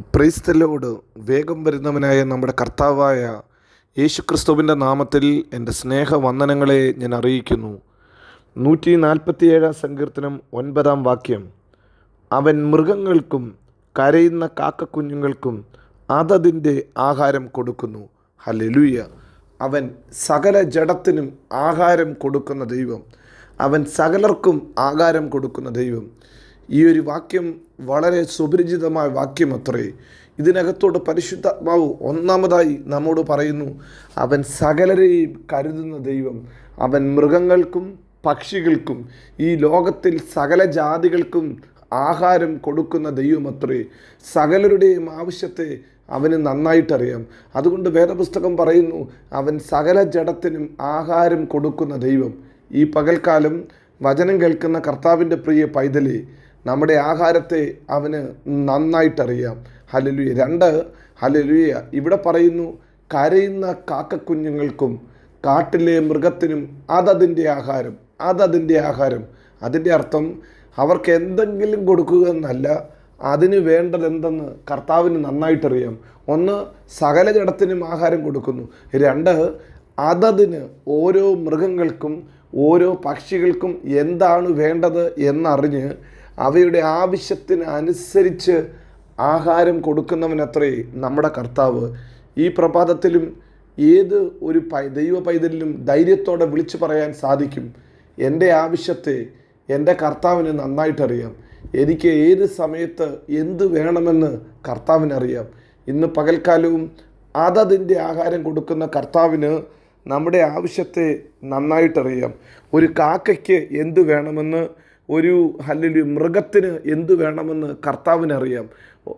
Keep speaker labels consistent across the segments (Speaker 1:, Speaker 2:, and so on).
Speaker 1: ക്രൈസ്തലോട് വേഗം വരുന്നവനായ നമ്മുടെ കർത്താവായ യേശുക്രിസ്തുവിന്റെ നാമത്തിൽ എന്റെ സ്നേഹവന്ദനങ്ങളെ ഞാൻ അറിയിക്കുന്നു. നൂറ്റി നാൽപ്പത്തിയേഴാം സങ്കീർത്തനം ഒൻപതാം വാക്യം. അവൻ മൃഗങ്ങൾക്കും കരയുന്ന കാക്കക്കുഞ്ഞുങ്ങൾക്കും അതതിന്റെ ആഹാരം കൊടുക്കുന്നു. ഹല്ലേലൂയ. അവൻ സകല ജഡത്തിനും ആഹാരം കൊടുക്കുന്ന ദൈവം. അവൻ സകലർക്കും ആഹാരം കൊടുക്കുന്ന ദൈവം. ഈ ഒരു വാക്യം വളരെ സുപരിചിതമായ വാക്യം അത്രേ. ഇതിനകത്തോട് പരിശുദ്ധാത്മാവ് ഒന്നാമതായി നമ്മോട് പറയുന്നു അവൻ സകലരെയും കരുതുന്ന ദൈവം. അവൻ മൃഗങ്ങൾക്കും പക്ഷികൾക്കും ഈ ലോകത്തിൽ സകല ജാതികൾക്കും ആഹാരം കൊടുക്കുന്ന ദൈവമത്രേ സകലരുടെയും ആവശ്യത്തെ അവന് നന്നായിട്ടറിയാം. അതുകൊണ്ട് വേദപുസ്തകം പറയുന്നു അവൻ സകല ജഡത്തിനും ആഹാരം കൊടുക്കുന്ന ദൈവം. ഈ പകൽക്കാലം വചനം കേൾക്കുന്ന കർത്താവിന്റെ പ്രിയ പൈതലേ നമ്മുടെ ആഹാരത്തെ അവന് നന്നായിട്ടറിയാം. ഹലലുയ രണ്ട് ഹലലുയ ഇവിടെ പറയുന്നു കരയുന്ന കാക്കക്കുഞ്ഞുങ്ങൾക്കും കാട്ടിലെ മൃഗത്തിനും അതതിന്റെ ആഹാരം അതതിന്റെ ആഹാരം. അതിന്റെ അർത്ഥം അവർക്ക് എന്തെങ്കിലും കൊടുക്കുക എന്നല്ല അതിന് വേണ്ടതെന്തെന്ന് കർത്താവിന് നന്നായിട്ടറിയാം. ഒന്ന് സകല ജഡത്തിനും ആഹാരം കൊടുക്കുന്നു. രണ്ട് അതതിന് ഓരോ മൃഗങ്ങൾക്കും ഓരോ പക്ഷികൾക്കും എന്താണ് വേണ്ടത് എന്നറിഞ്ഞ് അവയുടെ ആവശ്യത്തിന് അനുസരിച്ച് ആഹാരം കൊടുക്കുന്നവനത്രേ നമ്മുടെ കർത്താവ്. ഈ പ്രഭാതത്തിലും ഏത് ഒരു പൈ ദൈവ പൈതലിലും ധൈര്യത്തോടെ വിളിച്ചു പറയാൻ സാധിക്കും. എന്റെ ആവശ്യത്തെ എന്റെ കർത്താവിന് നന്നായിട്ടറിയാം. എനിക്ക് ഏത് സമയത്ത് എന്ത് വേണമെന്ന് കർത്താവിനറിയാം. ഇന്ന് പകൽക്കാലവും അതതിന്റെ ആഹാരം കൊടുക്കുന്ന കർത്താവിന് നമ്മുടെ ആവശ്യത്തെ നന്നായിട്ടറിയാം. ഒരു കാക്കയ്ക്ക് എന്ത് വേണമെന്ന് ഒരു ഹല്ലലു മൃഗത്തിന് എന്തു വേണമെന്ന് കർത്താവിനറിയാം.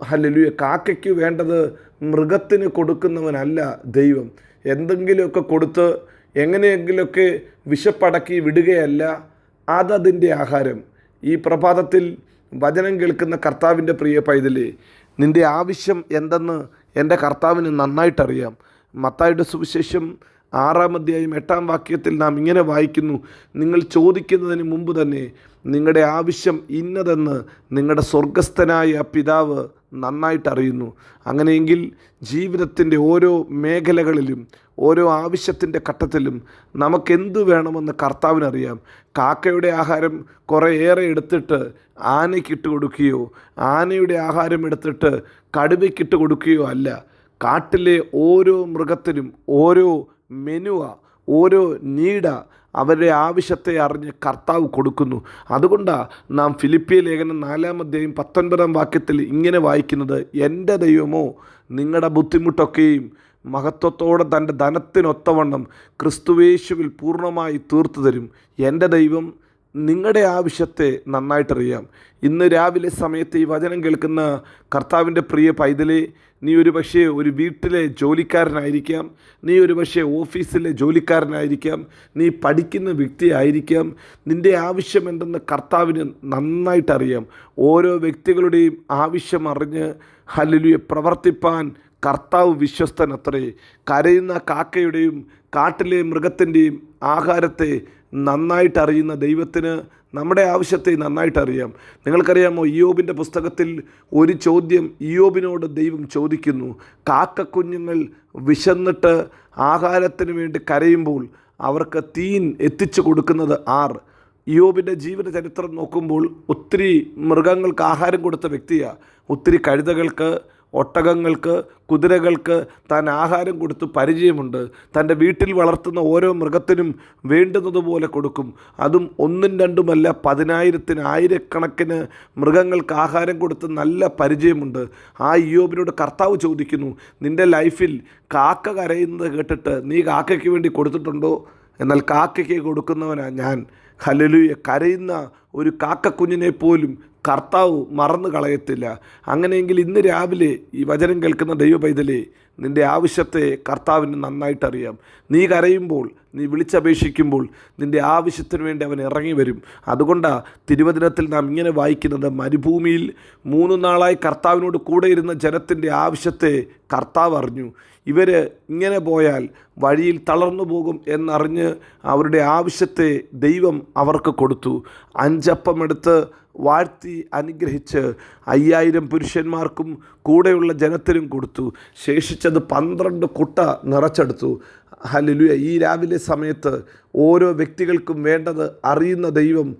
Speaker 1: ഹല്ലലു കാക്കയ്ക്ക് വേണ്ടത് മൃഗത്തിന് കൊടുക്കുന്നവനല്ല ദൈവം. എന്തെങ്കിലുമൊക്കെ കൊടുത്ത് എങ്ങനെയെങ്കിലുമൊക്കെ വിശപ്പടക്കി വിടുകയല്ല അതതിന്റെ ആഹാരം. ഈ പ്രഭാതത്തിൽ വചനം കേൾക്കുന്ന കർത്താവിന്റെ പ്രിയ പൈതലേ നിന്റെ ആവശ്യം എന്തെന്ന് എന്റെ കർത്താവിന് നന്നായിട്ടറിയാം. മത്തായുടെ സുവിശേഷം ആറാം അധ്യായം എട്ടാം വാക്യത്തിൽ നാം ഇങ്ങനെ വായിക്കുന്നു നിങ്ങൾ ചോദിക്കുന്നതിന് മുമ്പ് തന്നെ നിങ്ങളുടെ ആവശ്യം ഇന്നതെന്ന് നിങ്ങളുടെ സ്വർഗസ്ഥനായ പിതാവ് നന്നായിട്ട് അറിയുന്നു അങ്ങനെയെങ്കിൽ ജീവിതത്തിന്റെ ഓരോ മേഖലകളിലും ഓരോ ആവശ്യത്തിന്റെ ഘട്ടത്തിലും നമുക്കെന്ത് വേണമെന്ന് കർത്താവിനറിയാം. കാക്കയുടെ ആഹാരം കുറേ ഏറെ എടുത്തിട്ട് ആനയ്ക്കിട്ട് കൊടുക്കുകയോ ആനയുടെ ആഹാരം എടുത്തിട്ട് കടുവയ്ക്കിട്ട് കൊടുക്കുകയോ അല്ല. കാട്ടിലെ ഓരോ മൃഗത്തിനും ഓരോ മെനുവ ഓരോ നീട അവരുടെ ആവശ്യത്തെ അറിഞ്ഞ് കർത്താവ് കൊടുക്കുന്നു. അതുകൊണ്ടാണ് നാം ഫിലിപ്പിയ ലേഖനം നാലാം അധ്യായം പത്തൊൻപതാം വാക്യത്തിൽ ഇങ്ങനെ വായിക്കുന്നത് എന്റെ ദൈവമോ നിങ്ങളുടെ ബുദ്ധിമുട്ടൊക്കെയും മഹത്വത്തോടെ തന്റെ ധനത്തിനൊത്തവണ്ണം ക്രിസ്തുവേശുവിൽ പൂർണമായി തീർത്തു തരും എന്റെ ദൈവം നിങ്ങളുടെ ആവശ്യത്തെ നന്നായിട്ടറിയാം. ഇന്ന് രാവിലെ സമയത്ത് ഈ വചനം കേൾക്കുന്ന കർത്താവിന്റെ പ്രിയ പൈതലേ നീ ഒരു പക്ഷേ ഒരു വീട്ടിലെ ജോലിക്കാരനായിരിക്കാം. നീ ഒരു പക്ഷേ ഓഫീസിലെ ജോലിക്കാരനായിരിക്കാം. നീ പഠിക്കുന്ന വ്യക്തിയായിരിക്കാം നിന്റെ ആവശ്യം എന്തെന്ന് കർത്താവിന് നന്നായിട്ടറിയാം. ഓരോ വ്യക്തികളുടെയും ആവശ്യം അറിഞ്ഞ് ഹലിലുയെ പ്രവർത്തിപ്പാൻ കർത്താവ് വിശ്വസ്തനത്രേ. കരയുന്ന കാക്കയുടെയും കാട്ടിലെ മൃഗത്തിന്റെയും ആഹാരത്തെ നന്നായിട്ട് അറിയുന്ന ദൈവത്തിന് നമ്മുടെ ആവശ്യത്തെ നന്നായിട്ട് അറിയാം നിങ്ങൾക്കറിയാമോ ഇയോബിന്റെ പുസ്തകത്തിൽ ഒരു ചോദ്യം ഇയോബിനോട് ദൈവം ചോദിക്കുന്നു. കാക്ക കുഞ്ഞുങ്ങൾ വിശന്നിട്ട് ആഹാരത്തിന് വേണ്ടി കരയുമ്പോൾ അവർക്ക് തീൻ എത്തിച്ചു കൊടുക്കുന്നത് ആർ? ഇയോബിന്റെ ജീവിത ചരിത്രം നോക്കുമ്പോൾ ഒത്തിരി മൃഗങ്ങൾക്ക് ആഹാരം കൊടുത്ത വ്യക്തിയാണ് ഒത്തിരി കഴുതകൾക്ക് ഒട്ടകങ്ങൾക്ക് കുതിരകൾക്ക് താൻ ആഹാരം കൊടുത്ത് പരിചയമുണ്ട്. തന്റെ വീട്ടിൽ വളർത്തുന്ന ഓരോ മൃഗത്തിനും വേണ്ടുന്നതുപോലെ കൊടുക്കും. അതും ഒന്നും രണ്ടുമല്ല പതിനായിരത്തിന് ആയിരക്കണക്കിന് മൃഗങ്ങൾക്ക് ആഹാരം കൊടുത്ത് നല്ല പരിചയമുണ്ട്. ആ യോബിനോട് കർത്താവ് ചോദിക്കുന്നു നിന്റെ ലൈഫിൽ കാക്ക കരയുന്നത് കേട്ടിട്ട് നീ കാക്കയ്ക്ക് വേണ്ടി കൊടുത്തിട്ടുണ്ടോ? എന്നാൽ കാക്കയ്ക്ക് കൊടുക്കുന്നവനാണ് ഞാൻ. ഹലലുയെ കരയുന്ന ഒരു കാക്കക്കുഞ്ഞിനെ പോലും കർത്താവ് മറന്നു കളയത്തില്ല. അങ്ങനെയെങ്കിൽ ഇന്ന് രാവിലെ ഈ വചനം കേൾക്കുന്ന ദൈവ പൈതലേ നിന്റെ ആവശ്യത്തെ കർത്താവിന് നന്നായിട്ടറിയാം. നീ കരയുമ്പോൾ നീ വിളിച്ചപേക്ഷിക്കുമ്പോൾ നിന്റെ ആവശ്യത്തിന് വേണ്ടി അവൻ ഇറങ്ങി വരും. അതുകൊണ്ടാണ് തിരുവചനത്തിൽ നാം ഇങ്ങനെ വായിക്കുന്നത് മരുഭൂമിയിൽ മൂന്ന് നാളായി കർത്താവിനോട് കൂടെ ഇരുന്ന ജനത്തിന്റെ ആവശ്യത്തെ കർത്താവ് അറിഞ്ഞു. ഇവർ ഇങ്ങനെ പോയാൽ വഴിയിൽ തളർന്നു പോകും എന്നറിഞ്ഞ് അവരുടെ ആവശ്യത്തെ ദൈവം അവർക്ക് കൊടുത്തു. അഞ്ചപ്പം എടുത്ത് വാഴ്ത്തി അനുഗ്രഹിച്ച് അയ്യായിരം പുരുഷന്മാർക്കും കൂടെയുള്ള ജനത്തിനും കൊടുത്തു. ശേഷിച്ചത് പന്ത്രണ്ട് കുട്ട നിറച്ചെടുത്തു. ഹല്ലേലൂയ. ഈ രാവിലെ സമയത്ത് ഓരോ വ്യക്തികൾക്കും വേണ്ടത് അറിയുന്ന ദൈവം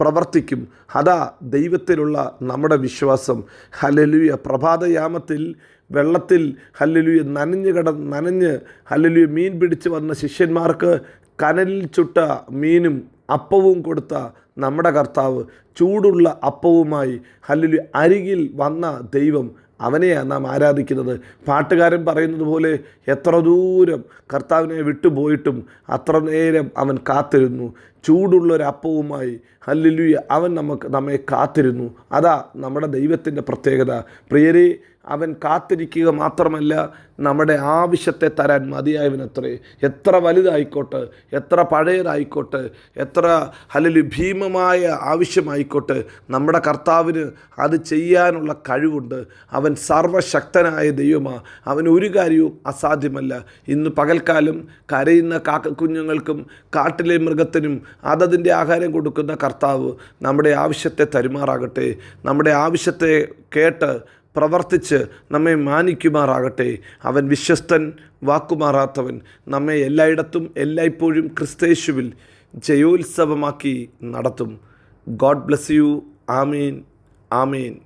Speaker 1: പ്രവർത്തിക്കും. അതാ ദൈവത്തിലുള്ള നമ്മുടെ വിശ്വാസം. ഹലലുയ പ്രഭാതയാമത്തിൽ വെള്ളത്തിൽ ഹല്ലലുയ നനഞ്ഞ് കട നനഞ്ഞ് ഹല്ലലുയ മീൻ പിടിച്ച് വന്ന ശിഷ്യന്മാർക്ക് കനലിൽ ചുട്ട മീനും അപ്പവും കൊടുത്ത നമ്മുടെ കർത്താവ് ചൂടുള്ള അപ്പവുമായി അല്ലെങ്കിൽ അരികിൽ വന്ന ദൈവം അവനെയാണ് നാം ആരാധിക്കുന്നത്. പാട്ടുകാരൻ പറയുന്നത് പോലെ എത്ര ദൂരം കർത്താവിനെ വിട്ടുപോയിട്ടും അത്ര നേരം അവൻ കാത്തിരുന്നു. ചൂടുള്ളൊരപ്പവുമായി ഹല്ലുയ അവൻ നമുക്ക് നമ്മെ കാത്തിരുന്നു. അതാ നമ്മുടെ ദൈവത്തിന്റെ പ്രത്യേകത. പ്രിയരെ അവൻ കാത്തിരിക്കുക മാത്രമല്ല നമ്മുടെ ആവശ്യത്തെ തരാൻ മതിയായവനത്രേ. എത്ര വലുതായിക്കോട്ടെ എത്ര പഴയതായിക്കോട്ടെ എത്ര അല്ലെങ്കിൽ ഭീമമായ ആവശ്യമായിക്കോട്ടെ നമ്മുടെ കർത്താവിന് അത് ചെയ്യാനുള്ള കഴിവുണ്ട്. അവൻ സർവശക്തനായ ദൈവമാണ് അവൻ ഒരു കാര്യവും അസാധ്യമല്ല. ഇന്ന് പകൽക്കാലം കരയുന്ന കാക്കക്കുഞ്ഞുങ്ങൾക്കും കാട്ടിലെ മൃഗത്തിനും അതതിന്റെ ആഹാരം കൊടുക്കുന്ന കർത്താവ് നമ്മുടെ ആവശ്യത്തെ തരുമാറാകട്ടെ. നമ്മുടെ ആവശ്യത്തെ കേട്ട് പ്രവർത്തിച്ച് നമ്മെ മാനിക്കുമാറാകട്ടെ. അവൻ വിശ്വസ്തൻ വാക്കുമാറാത്തവൻ. നമ്മെ എല്ലായിടത്തും എല്ലായ്പ്പോഴും ക്രിസ്തേശുവിൽ ജയോത്സവമാക്കി നടത്തും. God bless you. Amin. Amin.